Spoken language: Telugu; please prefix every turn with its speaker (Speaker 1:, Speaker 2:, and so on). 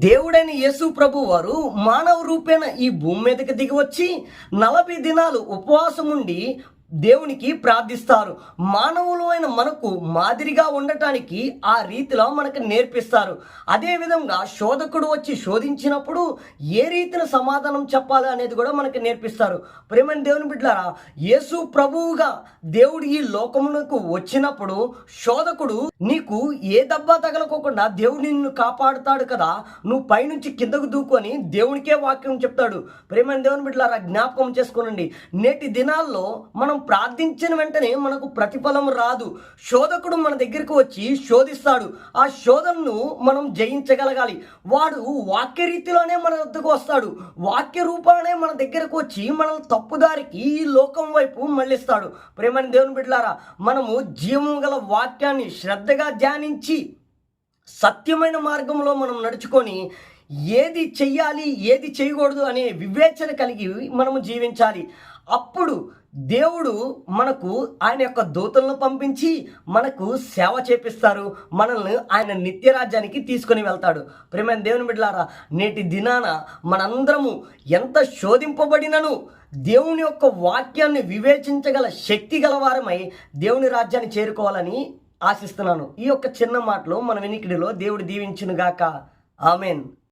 Speaker 1: దేవుడైన యేసు ప్రభు వారు మానవ రూపేణ ఈ భూమి మీదకి దిగి వచ్చి నలభై దినాలు ఉపవాసం ఉండి దేవునికి ప్రార్థిస్తారు. మానవులైన మనకు మాదిరిగా ఉండటానికి ఆ రీతిలో మనకు నేర్పిస్తారు. అదేవిధంగా శోధకుడు వచ్చి శోధించినప్పుడు ఏ రీతిన సమాధానం చెప్పాలి అనేది కూడా మనకు నేర్పిస్తారు. ప్రేమని దేవుని బిడ్డారా యేసు ప్రభువుగా దేవుడు ఈ లోకమునకు వచ్చినప్పుడు శోధకుడు నీకు ఏ దెబ్బ తగలకోకుండా దేవుడు నిన్ను కాపాడుతాడు కదా నువ్వు పైనుంచి కిందకు దూకొని దేవునికే వాక్యం చెప్తాడు. ప్రేమని దేవుని బిడ్డారా జ్ఞాపకం చేసుకోనండి. నేటి దినాల్లో మనం ప్రార్థించిన వెంటనే మనకు ప్రతిఫలం రాదు. శోధకుడు మన దగ్గరకు వచ్చి శోధిస్తాడు. ఆ శోధనను మనం జయించగలగాలి. వాడు వాక్య రీతిలోనే మన వద్దకు వస్తాడు. వాక్య రూపానే మన దగ్గరకు వచ్చి మనల్ని తప్పుదారికి ఈ లోకం వైపు మళ్ళిస్తాడు. ప్రేమని దేవుని బిడ్డలారా మనము జీవం గల వాక్యాన్ని శ్రద్ధగా ధ్యానించి సత్యమైన మార్గంలో మనం నడుచుకొని ఏది చెయ్యాలి ఏది చేయకూడదు అనే వివేచన కలిగి మనము జీవించాలి. అప్పుడు దేవుడు మనకు ఆయన యొక్క దూతలను పంపించి మనకు సేవ చేపిస్తారు. మనల్ని ఆయన నిత్య రాజ్యానికి తీసుకుని వెళ్తాడు. ప్రేమ దేవుని బిడ్డలారా నేటి దినాన మనందరము ఎంత శోధింపబడినను దేవుని యొక్క వాక్యాన్ని వివేచించగల శక్తి గలవారమై దేవుని రాజ్యాన్ని చేరుకోవాలని ఆశిస్తున్నాను. ఈ యొక్క చిన్న మాటలు మన వెనికిడిలో దేవుడు దీవించునుగాక. ఆమెన్.